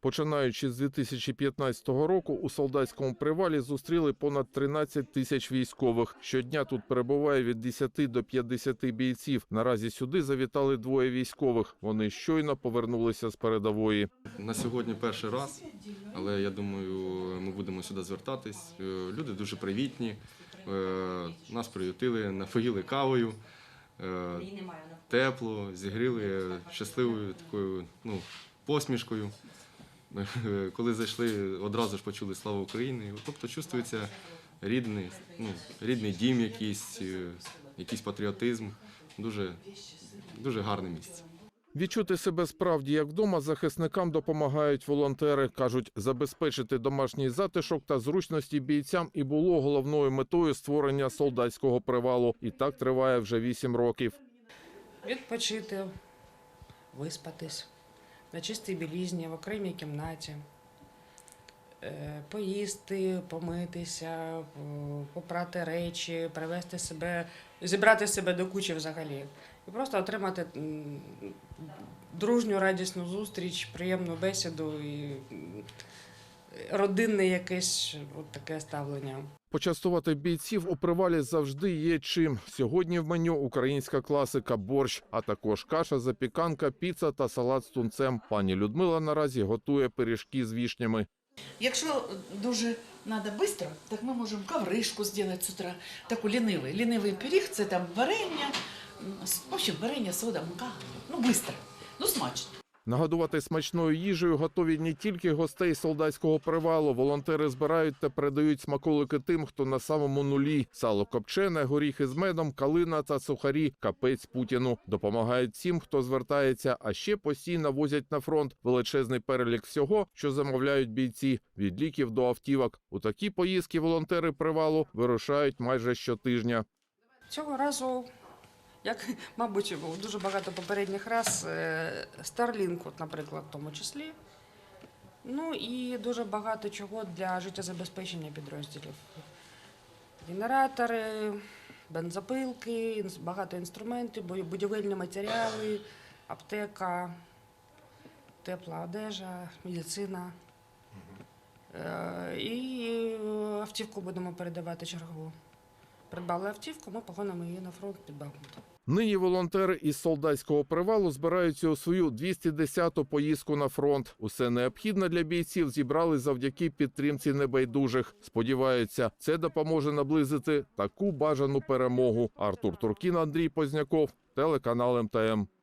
Починаючи з 2015 року, у солдатському привалі зустріли понад 13 тисяч військових. Щодня тут перебуває від 10 до 50 бійців. Наразі сюди завітали двоє військових. Вони щойно повернулися з передової. На сьогодні перший раз, але я думаю, ми будемо сюди звертатись. Е, Люди дуже привітні, е, нас приютили, напоїли кавою, е, тепло, зігріли щасливою такою ну, посмішкою. Коли зайшли, одразу ж почули слава Україні. Тобто чувствується рідний, ну, рідний дім, якийсь, е, якийсь патріотизм. Дуже, дуже гарне місце. Відчути себе справді як вдома захисникам допомагають волонтери. кажуть, забезпечити домашній затишок та зручності бійцям і було головною метою створення солдатського привалу. І так триває вже вісім років. Відпочити, виспатись на чистій білізні, в окремій кімнаті, е, поїсти, помитися, попрати речі, привести себе, зібрати себе до кучі взагалі. І просто отримати дружню, радісну зустріч, приємну бесіду і родинне якесь от таке ставлення. Почастувати бійців у привалі завжди є чим. Сьогодні в меню українська класика борщ, а також каша, запіканка, піца та салат з тунцем. Пані Людмила наразі готує пиріжки з вішнями. Якщо дуже треба швидко, так ми можемо ковришку зробити з утра, таку лінивий. Лінивий пиріг це там варення, в общем, варення, сода, мука. Ну, швидко, ну смачно. Нагодувати смачною їжею готові не тільки гостей солдатського привалу. Волонтери збирають та передають смаколики тим, хто на самому нулі. Сало копчене, горіхи з медом, калина та сухарі. Капець Путіну допомагають всім, хто звертається. А ще постійно возять на фронт величезний перелік всього, що замовляють бійці від ліків до автівок. У такі поїздки волонтери привалу вирушають майже щотижня. Цього разу, як, мабуть, дуже багато попередніх раз, е, Starlink, от, наприклад, в тому числі. Ну і дуже багато чого для життєзабезпечення підрозділів. Генератори, бензопилки, багато інструментів, будівельні матеріали, аптека, тепла одежа, медицина. Е, І е, автівку будемо передавати чергову. Придбали автівку, ми погонимо її на фронт під Бахмут. Нині волонтери із солдатського привалу збираються у свою 210-ту поїздку на фронт. Усе необхідне для бійців зібрали завдяки підтримці небайдужих. Сподіваються, це допоможе наблизити таку бажану перемогу. Артур Туркін, Андрій Позняков, телеканал МТМ.